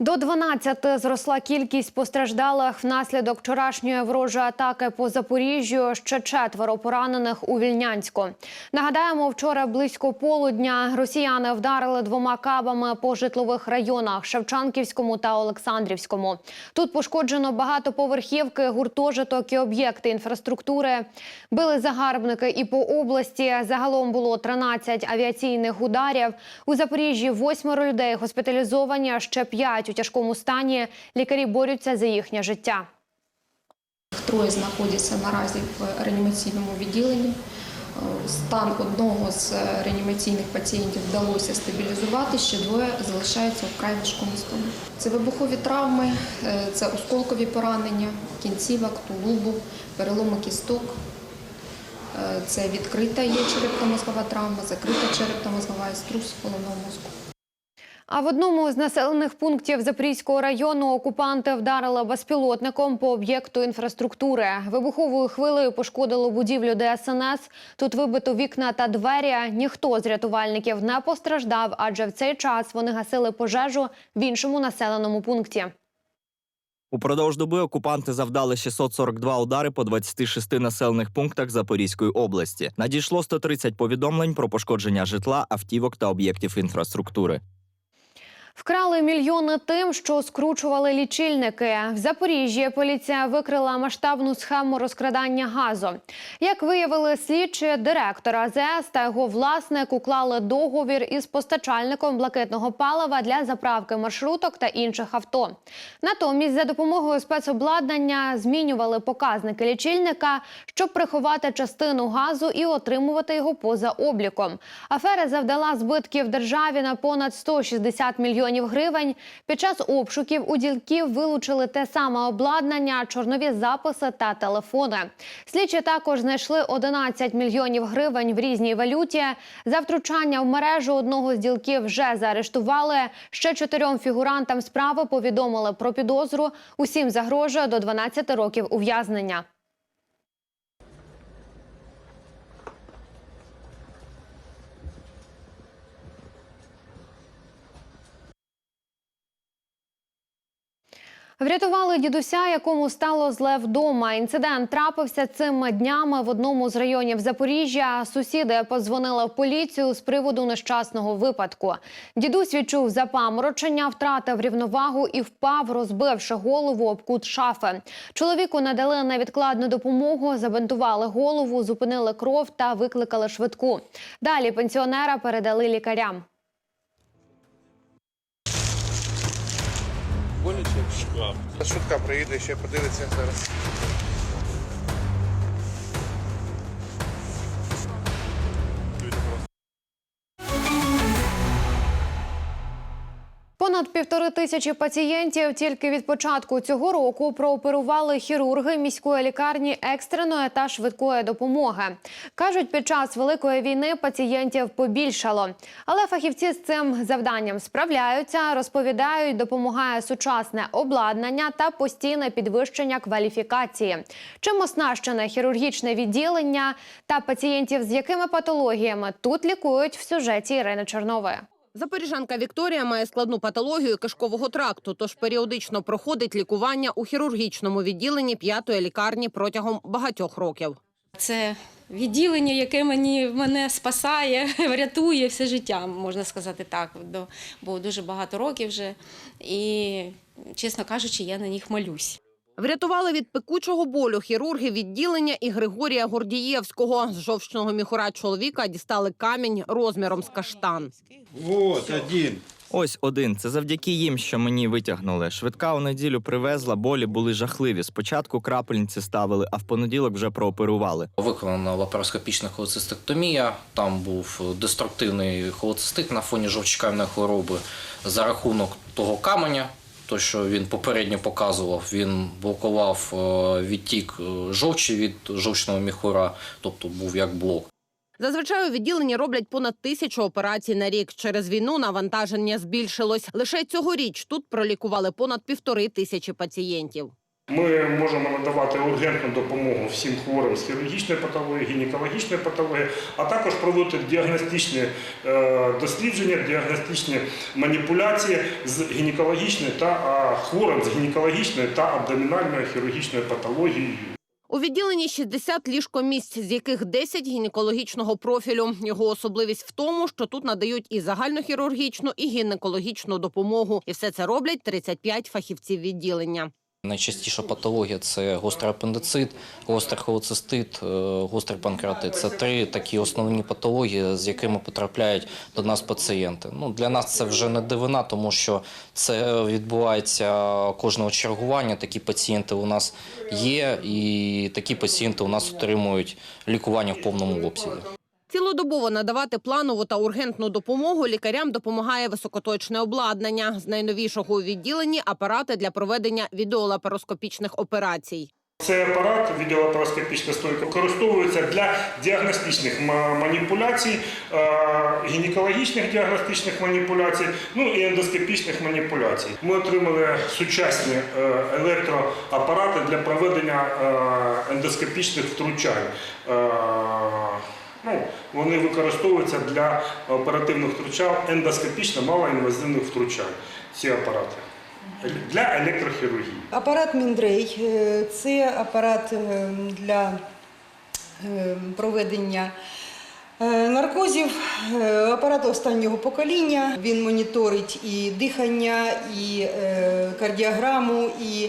До 12 зросла кількість постраждалих внаслідок вчорашньої ворожої атаки по Запоріжжю. Ще четверо поранених у Вільнянську. Нагадаємо, вчора близько полудня росіяни вдарили двома кабами по житлових районах Шевчанківському та Олександрівському. Тут пошкоджено багатоповерхівки, гуртожиток і об'єкти інфраструктури. Били загарбники і по області. Загалом було 13 авіаційних ударів. У Запоріжжі восьмеро людей госпіталізовані ще п'ять перебувають у тяжкому стані. Лікарі борються за їхнє життя. Троє знаходяться наразі в реанімаційному відділенні. Стан одного з реанімаційних пацієнтів вдалося стабілізувати, ще двоє залишаються вкрай важкому стані. Це вибухові травми, це осколкові поранення, кінцівок, тулубу, переломи кісток. Це відкрита є черепно-мозгова травма, закрита черепно-мозгова і струс головного мозку. А в одному з населених пунктів Запорізького району окупанти вдарили безпілотником по об'єкту інфраструктури. Вибуховою хвилею пошкодило будівлю ДСНС. Тут вибито вікна та двері. Ніхто з рятувальників не постраждав, адже в цей час вони гасили пожежу в іншому населеному пункті. Упродовж доби окупанти завдали 642 удари по 26 населених пунктах Запорізької області. Надійшло 130 повідомлень про пошкодження житла, автівок та об'єктів інфраструктури. Вкрали мільйони тим, що скручували лічильники. В Запоріжжі поліція викрила масштабну схему розкрадання газу. Як виявили слідчі, директор АЗС та його власник уклали договір із постачальником блакитного палива для заправки маршруток та інших авто. Натомість, за допомогою спецобладнання змінювали показники лічильника, щоб приховати частину газу і отримувати його поза обліком. Афера завдала збитків державі на понад 160 мільйонів гривень. Під час обшуків у ділків вилучили те саме обладнання, чорнові записи та телефони. Слідчі також знайшли 11 мільйонів гривень в різній валюті. За втручання в мережу одного з ділків вже заарештували. Ще чотирьом фігурантам справи повідомили про підозру. Усім загрожує до 12 років ув'язнення. Врятували дідуся, якому стало зле вдома. Інцидент трапився цими днями в одному з районів Запоріжжя. Сусіди подзвонили в поліцію з приводу нещасного випадку. Дідусь відчув запаморочення, втратив рівновагу і впав, розбивши голову об кут шафи. Чоловіку надали невідкладну допомогу, забинтували голову, зупинили кров та викликали швидку. Далі пенсіонера передали лікарям. Боляче? Швидка приїде, ще подивиться зараз. Півтори тисячі пацієнтів тільки від початку цього року прооперували хірурги міської лікарні екстреної та швидкої допомоги. Кажуть, під час великої війни пацієнтів побільшало, але фахівці з цим завданням справляються, розповідають, допомагає сучасне обладнання та постійне підвищення кваліфікації. Чим оснащене хірургічне відділення та пацієнтів з якими патологіями тут лікують в сюжеті Ірини Чорнової. Запоріжанка Вікторія має складну патологію кишкового тракту, тож періодично проходить лікування у хірургічному відділенні п'ятої лікарні протягом багатьох років. Це відділення, яке мені мене спасає, рятує все життя, можна сказати так. Бо дуже багато років вже. І, чесно кажучи, я на них молюсь. Врятували від пекучого болю хірурги відділення і Григорія Гордієвського. З жовчного міхура чоловіка дістали камінь розміром з каштан. Вот один. Ось один. Це завдяки їм, що мені витягнули. Швидка у неділю привезла, болі були жахливі. Спочатку крапельниці ставили, а в понеділок вже прооперували. Виконана лапароскопічна холецистектомія. Там був деструктивний холецистит на фоні жовчківної хвороби за рахунок того каменя. То, що він попередньо показував, він блокував е, відтік е, жовчі від жовчного міхура, тобто був як блок. Зазвичай у відділенні роблять понад тисячу операцій на рік. Через війну навантаження збільшилось. Лише цьогоріч тут пролікували понад півтори тисячі пацієнтів. Ми можемо надавати ургентну допомогу всім хворим з хірургічної патології, гінекологічної патології, а також проводити діагностичні е, дослідження, діагностичні маніпуляції з гінекологічною та хворим з гінекологічною та абдомінальною хірургічною патологією. У відділенні 60 ліжкомісць, з яких 10 гінекологічного профілю. Його особливість в тому, що тут надають і загальнохірургічну, і гінекологічну допомогу. І все це роблять 35 фахівців відділення. Найчастіша патологія це гострий апендицит, гострий холецистит, е, гострий панкреатит. Це три такі основні патології, з якими потрапляють до нас пацієнти. Ну, для нас це вже не дивина, тому що це відбувається кожного чергування. Такі пацієнти у нас є, і такі пацієнти у нас отримують лікування в повному обсязі. Цілодобово надавати планову та ургентну допомогу лікарям допомагає високоточне обладнання. З найновішого у відділенні апарати для проведення відеолапароскопічних операцій. Цей апарат відеолапароскопічна стойка використовується для діагностичних маніпуляцій, е, гінекологічних діагностичних маніпуляцій, ну і ендоскопічних маніпуляцій. Ми отримали сучасні е, електроапарати для проведення е, ендоскопічних втручань. Ну, вони використовуються для оперативних втручань ендоскопічно малоінвазивних втручань. Ці апарати для електрохірургії. Апарат Міндрей це апарат е, для е, проведення наркозів, е, апарат останнього покоління. Він моніторить і дихання, і е, кардіограму, і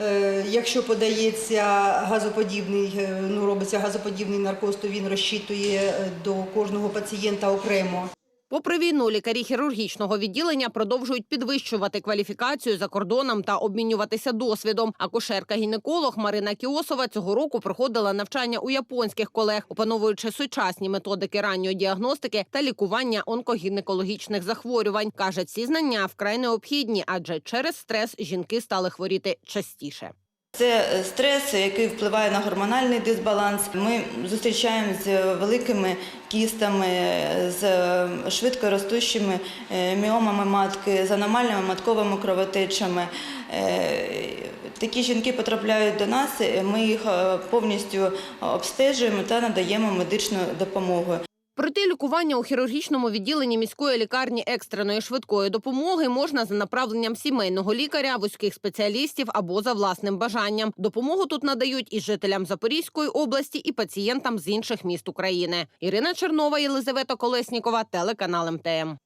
е, якщо подається газоподібний, е, ну робиться газоподібний наркоз, то він розчитує е, до кожного пацієнта окремо. Попри війну, лікарі хірургічного відділення продовжують підвищувати кваліфікацію за кордоном та обмінюватися досвідом. Акушерка-гінеколог Марина Кіосова цього року проходила навчання у японських колег, опановуючи сучасні методики ранньої діагностики та лікування онкогінекологічних захворювань. каже, ці знання вкрай необхідні, адже через стрес жінки стали хворіти частіше. Це е, стрес, який впливає на гормональний дисбаланс. Ми зустрічаємося з великими кістами, з е, швидко ростущими е, міомами матки, з аномальними матковими кровотечами. Такі жінки потрапляють до нас, ми їх повністю обстежуємо та надаємо медичну допомогу. Пройти лікування у хірургічному відділенні міської лікарні екстреної швидкої допомоги можна за направленням сімейного лікаря, вузьких спеціалістів або за власним бажанням. Допомогу тут надають і жителям Запорізької області, і пацієнтам з інших міст України. Ірина Чернова, Єлизавета Колеснікова, телеканал МТМ.